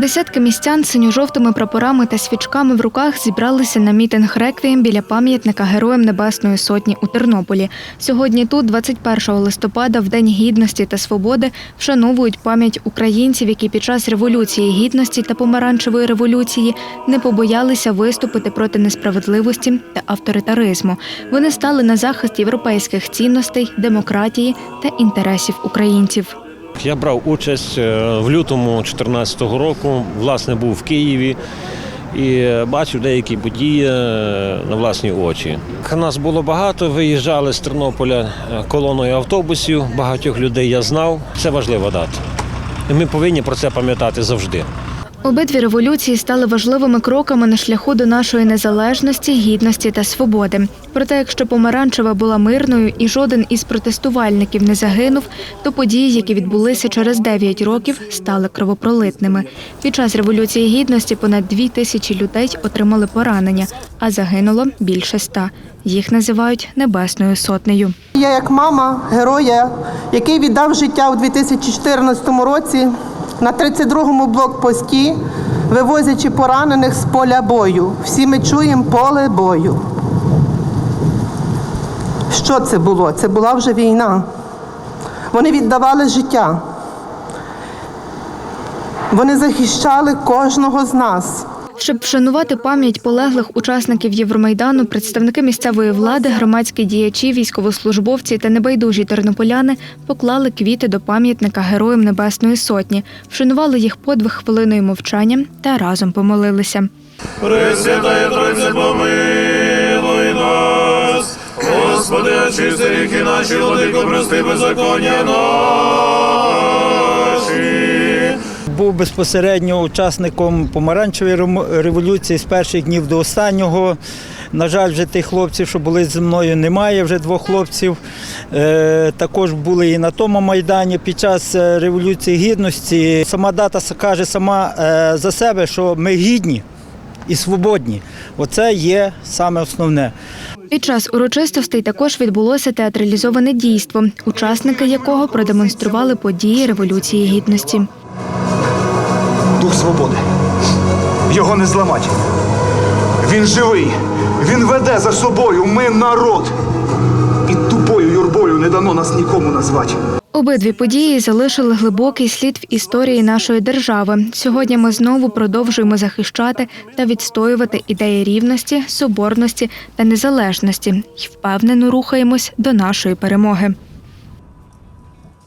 Десятки містян синьо-жовтими прапорами та свічками в руках зібралися на мітинг реквієм біля пам'ятника Героям Небесної Сотні у Тернополі. Сьогодні тут, 21 листопада, в День гідності та свободи, вшановують пам'ять українців, які під час революції гідності та помаранчевої революції не побоялися виступити проти несправедливості та авторитаризму. Вони стали на захист європейських цінностей, демократії та інтересів українців. Я брав участь е, в лютому 2014 року, власне, був в Києві і бачив деякі події е, на власні очі. Нас було багато, виїжджали з Тернополя е, колоною автобусів, багатьох людей я знав. Це важлива дата. Ми повинні про це пам'ятати завжди. Обидві революції стали важливими кроками на шляху до нашої незалежності, гідності та свободи. Проте, якщо помаранчева була мирною і жоден із протестувальників не загинув, то події, які відбулися через 9 років, стали кровопролитними. Під час революції гідності понад дві тисячі людей отримали поранення, а загинуло більше ста. Їх називають небесною сотнею. Я як мама героя, який віддав життя у 2014 році на 32-му блокпості, вивозячи поранених з поля бою. Всі ми чуємо поле бою. Що це було? Це була вже війна. Вони віддавали життя. Вони захищали кожного з нас. Щоб вшанувати пам'ять полеглих учасників Євромайдану, представники місцевої влади, громадські діячі, військовослужбовці та небайдужі тернополяни поклали квіти до пам'ятника Героям Небесної Сотні, вшанували їх подвиг хвилиною мовчання та разом помолилися. Пресвятая Тройце, помилуй нас, Господи, очисти ріхи наші, владико, прости беззаконня наші. Був безпосередньо учасником помаранчевої революції з перших днів до останнього. На жаль, вже тих хлопців, що були зі мною, немає вже двох хлопців. Е, також були і на тому майдані під час е, революції гідності. Сама дата каже сама е, за себе, що ми гідні і свободні. Оце є саме основне. Під час урочистостей також відбулося театралізоване дійство, учасники якого продемонстрували події Революції Гідності. Дух свободи. Його не зламать. Він живий. Він веде за собою. Ми народ. І тупою юрбою не дано нас нікому назвати. Обидві події залишили глибокий слід в історії нашої держави. Сьогодні ми знову продовжуємо захищати та відстоювати ідеї рівності, соборності та незалежності і впевнено рухаємось до нашої перемоги.